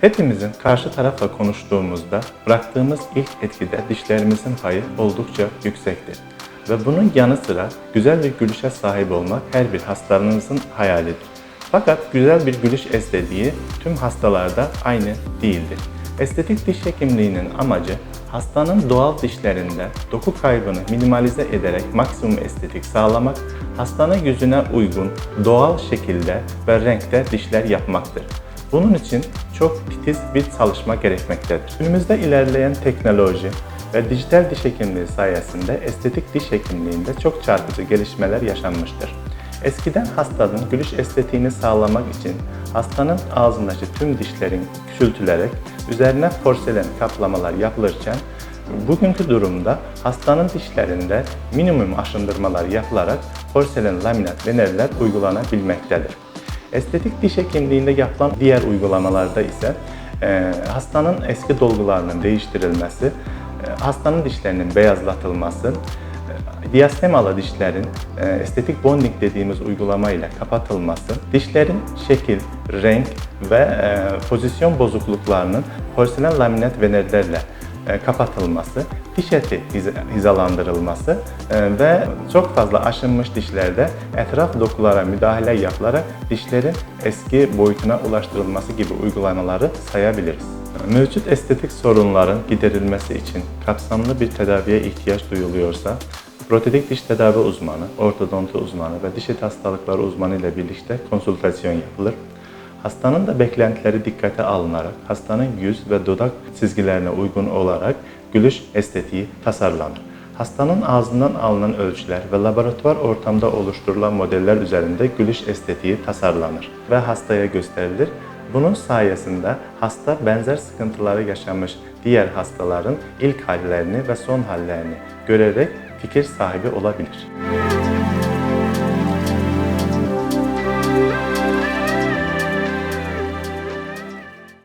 Hepimizin karşı tarafla konuştuğumuzda bıraktığımız ilk etkide dişlerimizin payı oldukça yüksektir. Ve bunun yanı sıra güzel bir gülüşe sahip olmak her bir hastanızın hayalidir. Fakat güzel bir gülüş estetiği tüm hastalarda aynı değildir. Estetik diş hekimliğinin amacı hastanın doğal dişlerinde doku kaybını minimalize ederek maksimum estetik sağlamak, hastanın yüzüne uygun, doğal şekilde ve renkte dişler yapmaktır. Bunun için çok titiz bir çalışma gerekmektedir. Günümüzde ilerleyen teknoloji ve dijital diş hekimliği sayesinde estetik diş hekimliğinde çok çarpıcı gelişmeler yaşanmıştır. Eskiden hastanın gülüş estetiğini sağlamak için hastanın ağzındaki tüm dişlerin küçültülerek üzerine porselen kaplamalar yapılırken bugünkü durumda hastanın dişlerinde minimum aşındırmalar yapılarak porselen laminat venerler uygulanabilmektedir. Estetik diş hekimliğinde yapılan diğer uygulamalarda ise e, hastanın eski dolgularının değiştirilmesi, e, hastanın dişlerinin beyazlatılması, e, diastemalı dişlerin e, estetik bonding dediğimiz uygulama ile kapatılması, dişlerin şekil, renk ve e, pozisyon bozukluklarının porselen laminat venerlerle e, kapatılması, diş eti hiza- hizalandırılması e, ve çok fazla aşınmış dişlerde etraf dokulara müdahale yapılarak dişlerin eski boyutuna ulaştırılması gibi uygulamaları sayabiliriz. Mevcut estetik sorunların giderilmesi için kapsamlı bir tedaviye ihtiyaç duyuluyorsa, protetik diş tedavi uzmanı, ortodonti uzmanı ve diş eti hastalıkları uzmanı ile birlikte konsültasyon yapılır. Hastanın da beklentileri dikkate alınarak hastanın yüz ve dudak çizgilerine uygun olarak gülüş estetiği tasarlanır. Hastanın ağzından alınan ölçüler ve laboratuvar ortamda oluşturulan modeller üzerinde gülüş estetiği tasarlanır ve hastaya gösterilir. Bunun sayesinde hasta benzer sıkıntıları yaşamış diğer hastaların ilk hallerini ve son hallerini görerek fikir sahibi olabilir.